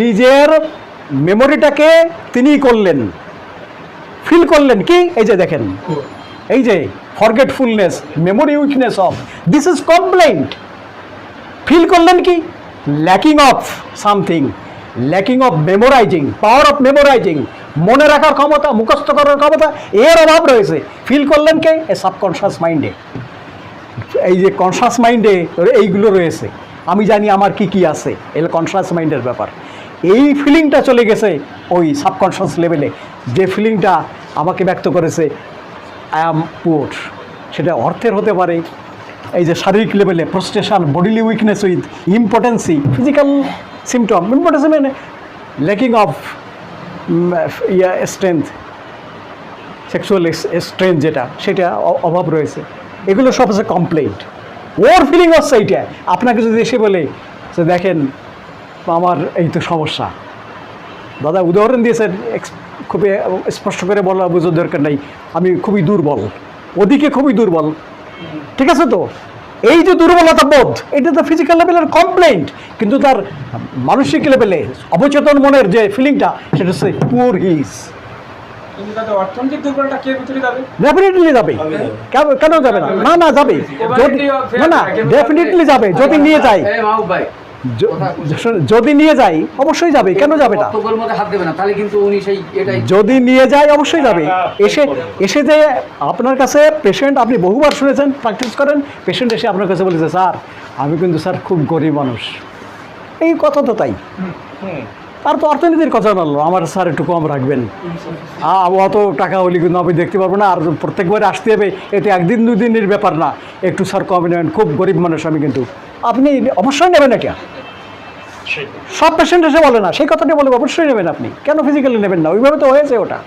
নিজের মেমোরিটাকে তিনিই করলেন। ফিল করলেন কি? এই যে দেখেন। এই যে forgetfulness memory weakness of this is complaint feel করলেন কি? Lacking of something lacking of memorizing power of memorizing মনে রাখার ক্ষমতা, মুখস্থ করার ক্ষমতা, এর অভাব রয়েছে। ফিল করলেন কে? এ সাবকনশাস মাইন্ডে এই যে কনসাস মাইন্ডে এইগুলো রয়েছে। আমি জানি আমার কি কি আছে এগুলো কনসাস মাইন্ডের ব্যাপার। এই ফিলিংটা চলে গেছে ওই সাবকনশাস লেভেলে যে ফিলিংটা আমাকে ব্যক্ত করেছে আই অ্যাম পুয়ার সেটা অর্থের হতে পারে, এই যে শারীরিক লেভেলে prostration bodily weakness with impotency physical symptom impotency মানে lacking of yeah strength sexual strength যেটা, সেটা অভাব রয়েছে। এগুলো সব হচ্ছে কমপ্লেন্ট ওর ফিলিং হচ্ছে এইটা। আপনাকে যদি এসে বলে যে দেখেন, আমার এই তো সমস্যা। দাদা, উদাহরণ দিয়েছেন খুবই, স্পষ্ট করে বলা বোঝার দরকার নাই। আমি খুবই দুর্বল। ওদিকে খুবই দুর্বল। ঠিক আছে তো? এই যে দুর্বলতা বোধ, এটা তো ফিজিক্যাল লেভেলের কমপ্লেন্ট কিন্তু তার মানসিক লেভেলে অবচেতন মনের যে ফিলিংটা সেটা হচ্ছে পুয়ার হিজ কিন্তু তাদের অর্থনৈতিক দুর্বলতা কে ভিতরে যাবে? ডেফিনেটলি যাবে। কেন- যাবে না? না না যাবে। যদি না না ডেফিনেটলি যাবে। যদি নিয়ে যাই এই ভাই যদি নিয়ে যাই অবশ্যই যাবে। কেন যাবে না? বক্তব্যের মধ্যে হাত দেবে না তাহলে কিন্তু উনি সেই এটাই যদি নিয়ে যায় অবশ্যই যাবে। এসে এসে যে আপনার কাছে পেশেন্ট আপনি বহুবার শুনেছেন প্র্যাকটিস করেন পেশেন্ট এসে আপনার কাছে বলেছে স্যার আমি কিন্তু স্যার খুব গরিব মানুষ। এই কথা তো তাই। তার তো অর্থনীতির কথা বলল আমার স্যার একটু কম রাখবেন। অত টাকা হলে কিন্তু আমি দেখতে পারব না আর প্রত্যেকবার আসতে হবে এতে একদিন দুদিনের ব্যাপার না। একটু স্যার কম নেবেন খুব গরিব মানুষ আমি কিন্তু। আপনি অবশ্যই নেবেন এটা। সব পেশেন্ট এসে বলে না সেই কথাটি বলব অবশ্যই নেবেন আপনি। কেন ফিজিক্যালি নেবেন না? ওইভাবে তো হয়েছে ওটা।